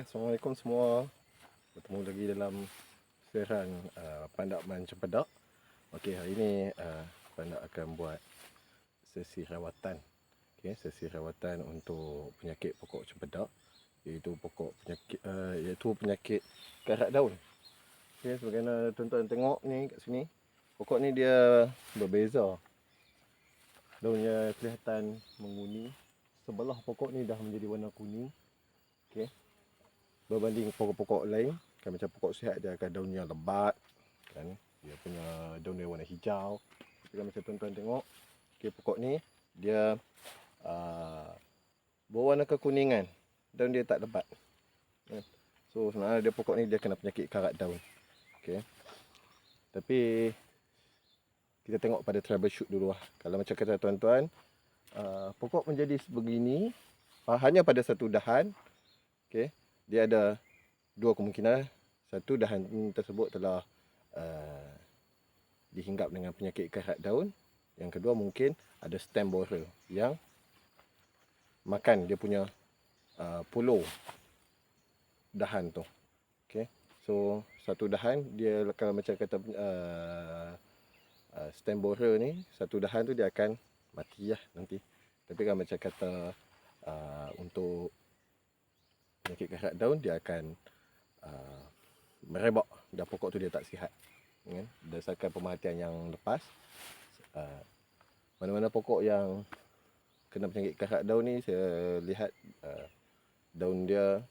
Assalamualaikum semua. Bertemu lagi dalam serang uh, Pandak Man Cempedak. Okey, hari ini uh, Pandak akan buat sesi rawatan. Okey, sesi rawatan untuk penyakit pokok cempedak iaitu pokok penyakit uh, iaitu penyakit karat daun. Okey, sebagaimana tuan-tuan tengok ni kat sini, pokok ni dia berbeza. Daunnya kelihatan menguning. Sebelah pokok ni dah menjadi warna kuning. Berbanding pokok-pokok lain kan macam pokok sihat dia akan daunnya lebat kan? Dia punya daun dia warna hijau. Tapi kan macam tuan-tuan tengok okay, pokok ni dia uh, berwarna kekuningan. Daun dia tak lebat kan? so sebenarnya dia pokok ni dia kena penyakit karat daun okey tapi kita tengok pada troubleshoot dulu lah. Kalau macam kata tuan-tuan uh, pokok menjadi sebegini uh, hanya pada satu dahan okey dia ada dua kemungkinan. Satu dahan tersebut telah uh, dihinggap dengan penyakit karat daun. Yang kedua mungkin ada stem borer yang makan dia punya uh, puluh dahan tu. Okay. So satu dahan dia kalau macam kata uh, uh, stem borer ni satu dahan tu dia akan mati lah nanti. Tapi kalau macam kata uh, untuk penyakit karat daun dia akan uh, merebak dan pokok tu dia tak sihat. Kan? Berdasarkan pemerhatian yang lepas uh, mana-mana pokok yang kena penyakit karat daun ni saya lihat uh, daun dia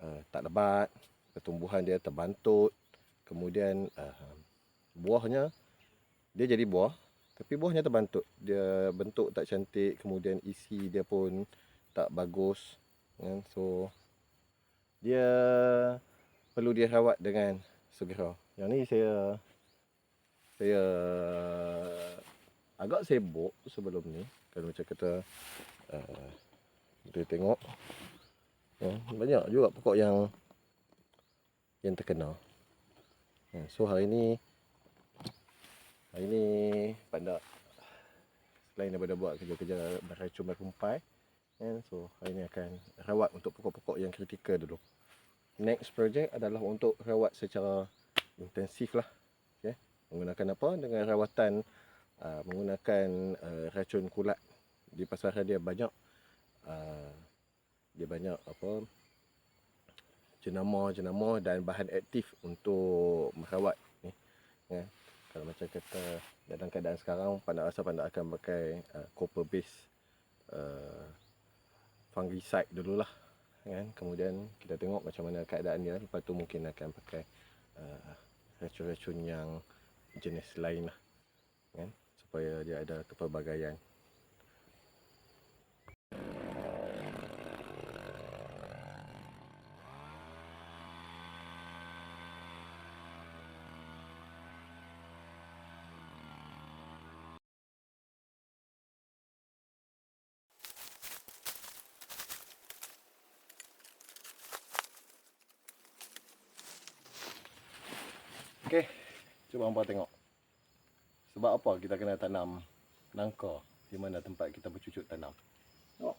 uh, tak lebat pertumbuhan dia terbantut kemudian uh, buahnya dia jadi buah tapi buahnya terbantut dia bentuk tak cantik kemudian isi dia pun tak bagus kan? So dia perlu dirawat dengan segera. Yang ni saya saya agak sibuk sebelum ni kalau macam kata uh, kita tengok ya, banyak juga pokok yang yang terkena. Ya, so hari ni hari ni pada selain daripada buat kerja-kerja beracun berkumpai And so hari ni akan rawat untuk pokok-pokok yang kritikal dulu. Next project adalah untuk rawat secara intensif lah. Okay. Menggunakan apa? Dengan rawatan uh, menggunakan uh, racun kulat. Di pasaran dia banyak uh, dia banyak apa jenama-jenama dan bahan aktif untuk merawat ni. Ya. Kalau macam kata dalam keadaan sekarang pandai rasa pandai akan pakai uh, copper base fungicide dululah kan? Kemudian kita tengok macam mana keadaan dia. Lepas tu mungkin akan pakai uh, racun-racun yang jenis lain lah kan? Supaya dia ada kepelbagaian Okey, cuba hampa tengok. Sebab apa kita kena tanam nangka di mana tempat kita bercucuk tanam. Tengok.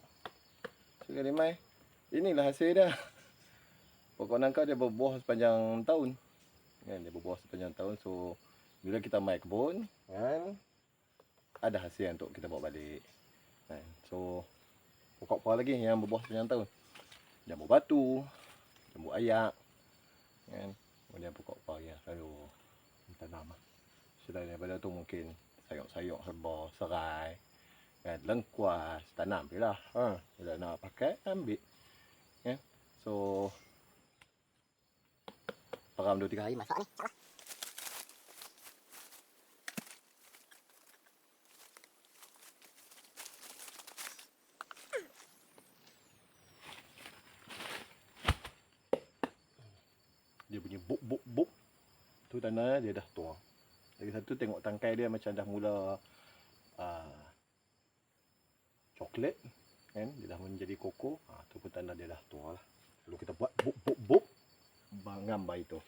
Sekali mai. Inilah hasil dia. Pokok nangka dia berbuah sepanjang tahun. Kan dia berbuah sepanjang tahun so bila kita mai kebun kan ada hasil untuk kita bawa balik. Kan. So pokok apa lagi yang berbuah sepanjang tahun? Jambu batu, jambu ayak. Kan kemudian pokok paya selalu tanam selain daripada tu mungkin sayur-sayur herba serai kan lengkuas tanam je lah ha. bila nak pakai ambil ya. so peram 2 3 hari Masuk ni, dia punya buk tanda dia dah tua lagi satu tengok tangkai dia macam dah mula uh, coklat kan? Dia dah menjadi koko ha, tu pun tanda dia dah tua lah. Lalu kita buat buk buk buk. Ngam bayi tu